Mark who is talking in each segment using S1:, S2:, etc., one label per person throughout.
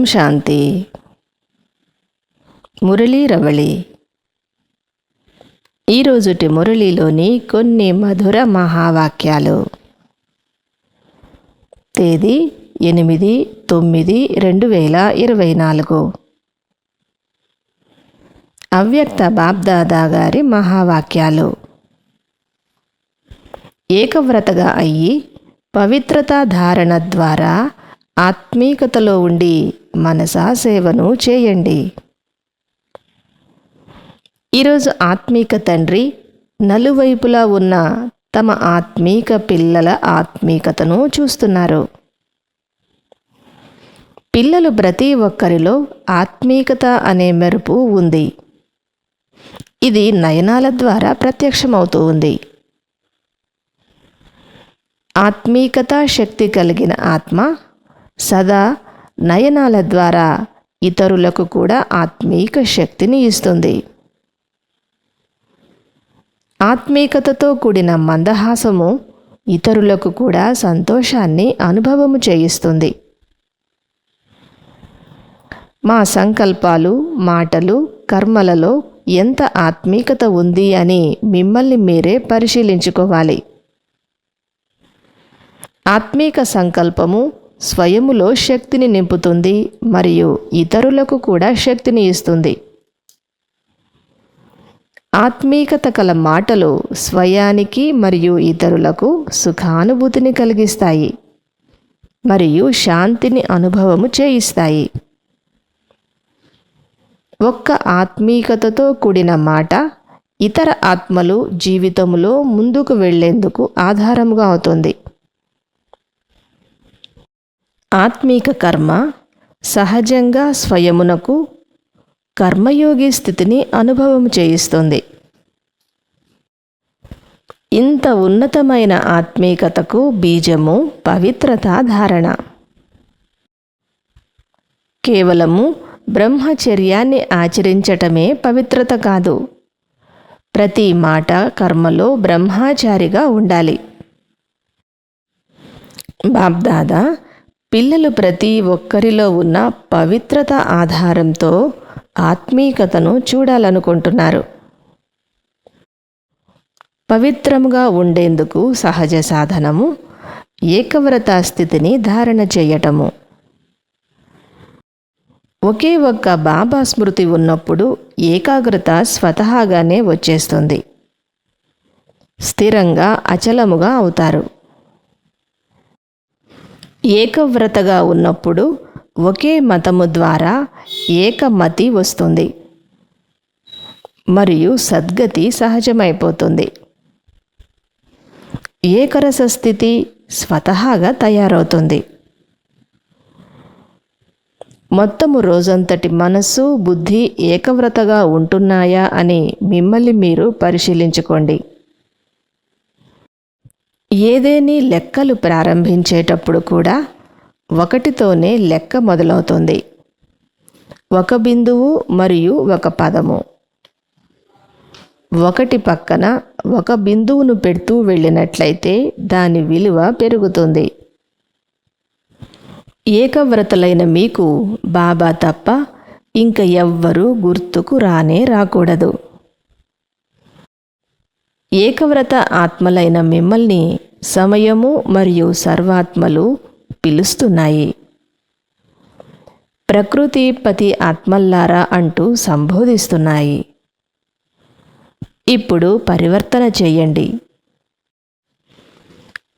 S1: ఓం శాంతి. మురళీ రవళి. ఈరోజుటి మురళిలోని కొన్ని మధుర మహావాక్యాలు. తేదీ ఎనిమిది తొమ్మిది రెండు వేల ఇరవై నాలుగు. అవ్యక్త బాబ్దాదా గారి మహావాక్యాలు. ఏకవ్రతగా అయ్యి పవిత్రతా ధారణ ద్వారా ఆత్మీకతలో ఉండి మనసా సేవను చేయండి. ఈరోజు ఆత్మీక తండ్రి నలువైపులా ఉన్న తమ ఆత్మీక పిల్లల ఆత్మీకతను చూస్తున్నారు. పిల్లలు ప్రతి ఒక్కరిలో ఆత్మీకత అనే మెరుపు ఉంది. ఇది నయనాల ద్వారా ప్రత్యక్షమవుతూ ఉంది. ఆత్మీకత శక్తి కలిగిన ఆత్మ సదా నయనాల ద్వారా ఇతరులకు కూడా ఆత్మీక శక్తిని ఇస్తుంది. ఆత్మీకతతో కూడిన మందహాసము ఇతరులకు కూడా సంతోషాన్ని అనుభవము చేయిస్తుంది. మా సంకల్పాలు మాటలు కర్మలలో ఎంత ఆత్మీకత ఉంది అని మిమ్మల్ని మీరే పరిశీలించుకోవాలి. ఆత్మీక సంకల్పము స్వయములో శక్తిని నింపుతుంది మరియు ఇతరులకు కూడా శక్తిని ఇస్తుంది. ఆత్మీకత కల మాటలు స్వయానికి మరియు ఇతరులకు సుఖానుభూతిని కలిగిస్తాయి మరియు శాంతిని అనుభవము చేయిస్తాయి. ఒక్క ఆత్మీకతతో కూడిన మాట ఇతర ఆత్మలు జీవితంలో ముందుకు వెళ్ళేందుకు ఆధారముగా అవుతుంది. ఆత్మీక కర్మ సహజంగా స్వయమునకు కర్మయోగి స్థితిని అనుభవం చేయిస్తుంది. ఇంత ఉన్నతమైన ఆత్మీకతకు బీజము పవిత్రత ధారణ. కేవలము బ్రహ్మచర్యాన్ని ఆచరించటమే పవిత్రత కాదు. ప్రతి మాట కర్మలో బ్రహ్మాచారిగా ఉండాలి. బాబ్దాదా పిల్లలు ప్రతి ఒక్కరిలో ఉన్న పవిత్రత ఆధారంతో ఆత్మీకతను చూడాలనుకుంటున్నారు. పవిత్రముగా ఉండేందుకు సహజ సాధనము ఏకవ్రత స్థితిని ధారణ చేయటము. ఒకే ఒక్క బాబా స్మృతి ఉన్నప్పుడు ఏకాగ్రత స్వతహాగానే వచ్చేస్తుంది. స్థిరంగా అచలముగా అవుతారు. ఏకవ్రతగా ఉన్నప్పుడు ఒకే మతము ద్వారా ఏకమతి వస్తుంది. మరియు సద్గతి సహజమైపోతుంది. ఏకరస స్థితి స్వతహాగా తయారవుతుంది. మొత్తము రోజంతటి మనస్సు బుద్ధి ఏకవ్రతగా ఉంటున్నాయా అని మిమ్మల్ని మీరు పరిశీలించుకోండి. ఏదేని లెక్కలు ప్రారంభించేటప్పుడు కూడా ఒకటితోనే లెక్క మొదలవుతుంది. ఒక బిందువు మరియు ఒక పదము. ఒకటి పక్కన ఒక బిందువును పెడుతూ వెళ్ళినట్లయితే దాని విలువ పెరుగుతుంది. ఏకవ్రతలైన మీకు బాబా తప్ప ఇంక ఎవ్వరూ గుర్తుకు రానే రాకూడదు. ఏకవ్రత ఆత్మలైన మిమ్మల్ని సమయము మరియు సర్వాత్మలు పిలుస్తున్నాయి. ప్రకృతి పతి ఆత్మల్లారా అంటూ సంబోధిస్తున్నాయి. ఇప్పుడు పరివర్తన చేయండి.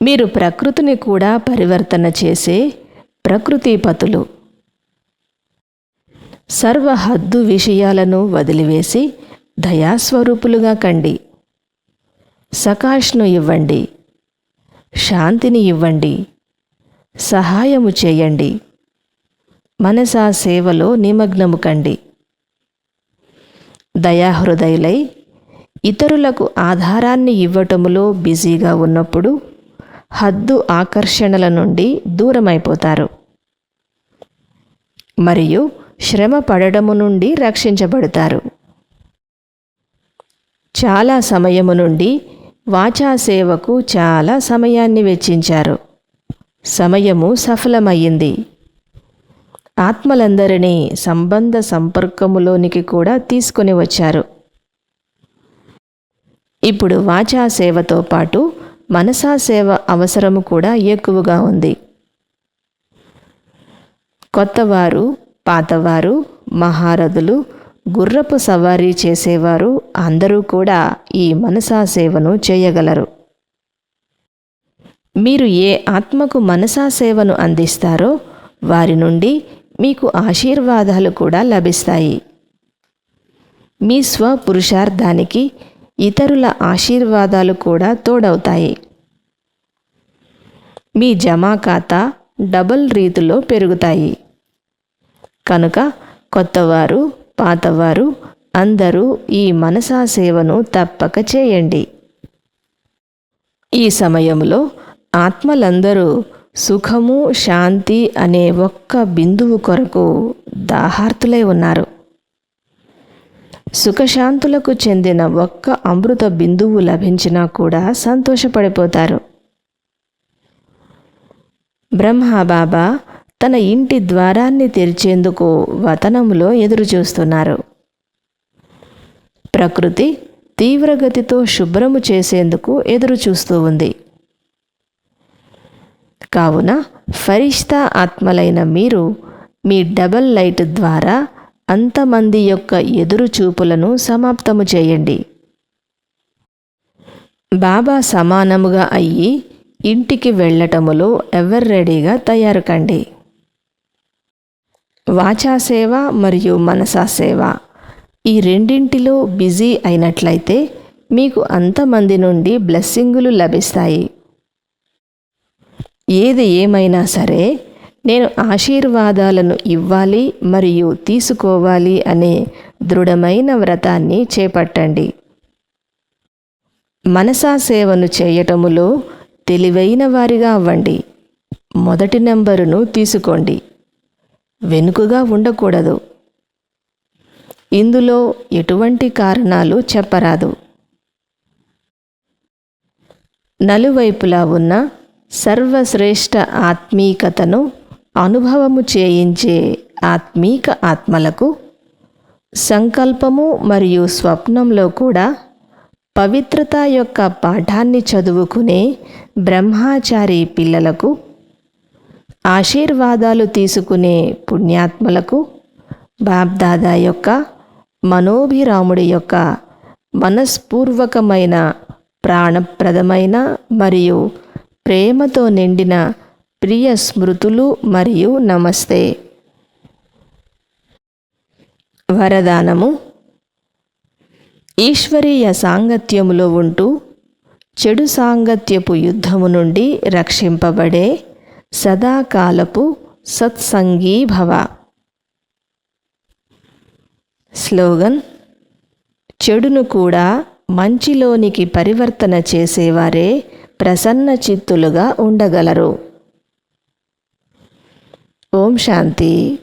S1: మీరు ప్రకృతిని కూడా పరివర్తన చేసే ప్రకృతిపతులు సర్వ హద్దు విషయాలను వదిలివేసి దయాస్వరూపులుగా కండి. సకాష్ను ఇవ్వండి. శాంతిని ఇవ్వండి. సహాయము చేయండి. మనసా సేవలో నిమగ్నము కండి. దయాహృదయులై ఇతరులకు ఆధారాన్ని ఇవ్వటములో బిజీగా ఉన్నప్పుడు హద్దు ఆకర్షణల నుండి దూరమైపోతారు. మరియు శ్రమ పడడము నుండి రక్షించబడతారు. చాలా సమయము నుండి వాచా సేవకు చాలా సమయాన్ని వెచ్చించారు. సమయము సఫలమయ్యింది. ఆత్మలందరినీ సంబంధ సంపర్కములోనికి కూడా తీసుకొని వచ్చారు. ఇప్పుడు వాచా సేవతో పాటు మనసా సేవ అవసరము కూడా ఎక్కువగా ఉంది. కొత్తవారు పాతవారు మహారథులు గుర్రపు సవారీ చేసేవారు అందరూ కూడా ఈ మనసా సేవను చేయగలరు. మీరు ఏ ఆత్మకు మనసా సేవను అందిస్తారో వారి నుండి మీకు ఆశీర్వాదాలు కూడా లభిస్తాయి. మీ స్వపురుషార్థానికి ఇతరుల ఆశీర్వాదాలు కూడా తోడవుతాయి. మీ జమా ఖాతా డబుల్ రీతిలో పెరుగుతాయి. కనుక కొత్తవారు పాతవారు అందరూ ఈ మనసా సేవను తప్పక చేయండి. ఈ సమయంలో ఆత్మలందరూ సుఖము శాంతి అనే ఒక్క బిందువు కొరకు దాహార్తులై ఉన్నారు. సుఖశాంతులకు చెందిన ఒక్క అమృత బిందువు లభించినా కూడా సంతోషపడిపోతారు. బ్రహ్మబాబా తన ఇంటి ద్వారాన్ని తెరిచేందుకు వతనములో ఎదురుచూస్తున్నారు. ప్రకృతి తీవ్రగతితో శుభ్రము చేసేందుకు ఎదురుచూస్తూ ఉంది. కావున ఫరిష్తా ఆత్మలైన మీరు మీ డబల్ లైట్ ద్వారా అంతమంది యొక్క ఎదురు చూపులను సమాప్తము చేయండి. బాబా సమానముగా అయ్యి ఇంటికి వెళ్ళటములో ఎవరు రెడీగా తయారు కండి. వాచా సేవ మరియు మనసా సేవ ఈ రెండింటిలో బిజీ అయినట్లయితే మీకు అంతమంది నుండి బ్లెస్సింగులు లభిస్తాయి. ఏది ఏమైనా సరే నేను ఆశీర్వాదాలను ఇవ్వాలి మరియు తీసుకోవాలి అనే దృఢమైన వ్రతాన్ని చేపట్టండి. మనసా సేవను చేయటములో తెలివైన వారిగా అవ్వండి. మొదటి నెంబరును తీసుకోండి. వెనుకగా ఉండకూడదు. ఇందులో ఎటువంటి కారణాలు చెప్పరాదు. నలువైపులా ఉన్న సర్వశ్రేష్ఠ ఆత్మీకతను అనుభవము చేయించే ఆత్మీక ఆత్మలకు సంకల్పము మరియు స్వప్నంలో కూడా పవిత్రత యొక్క పాఠాన్ని చదువుకునే బ్రహ్మాచారి పిల్లలకు ఆశీర్వాదాలు తీసుకునే పుణ్యాత్మలకు బాబ్దాదా యొక్క మనోభిరాముడి యొక్క మనస్పూర్వకమైన ప్రాణప్రదమైన మరియు ప్రేమతో నిండిన ప్రియ స్మృతులు మరియు నమస్తే. వరదానము. ఈశ్వరీయ సాంగత్యములో ఉంటూ చెడు సాంగత్యపు యుద్ధము నుండి రక్షింపబడే సదాకాలపు సత్సంగీభవ. స్లోగన్ చెడును కూడా మంచిలోనికి పరివర్తన చేసేవారే ప్రసన్న చిత్తులుగా ఉండగలరు. ఓం శాంతి.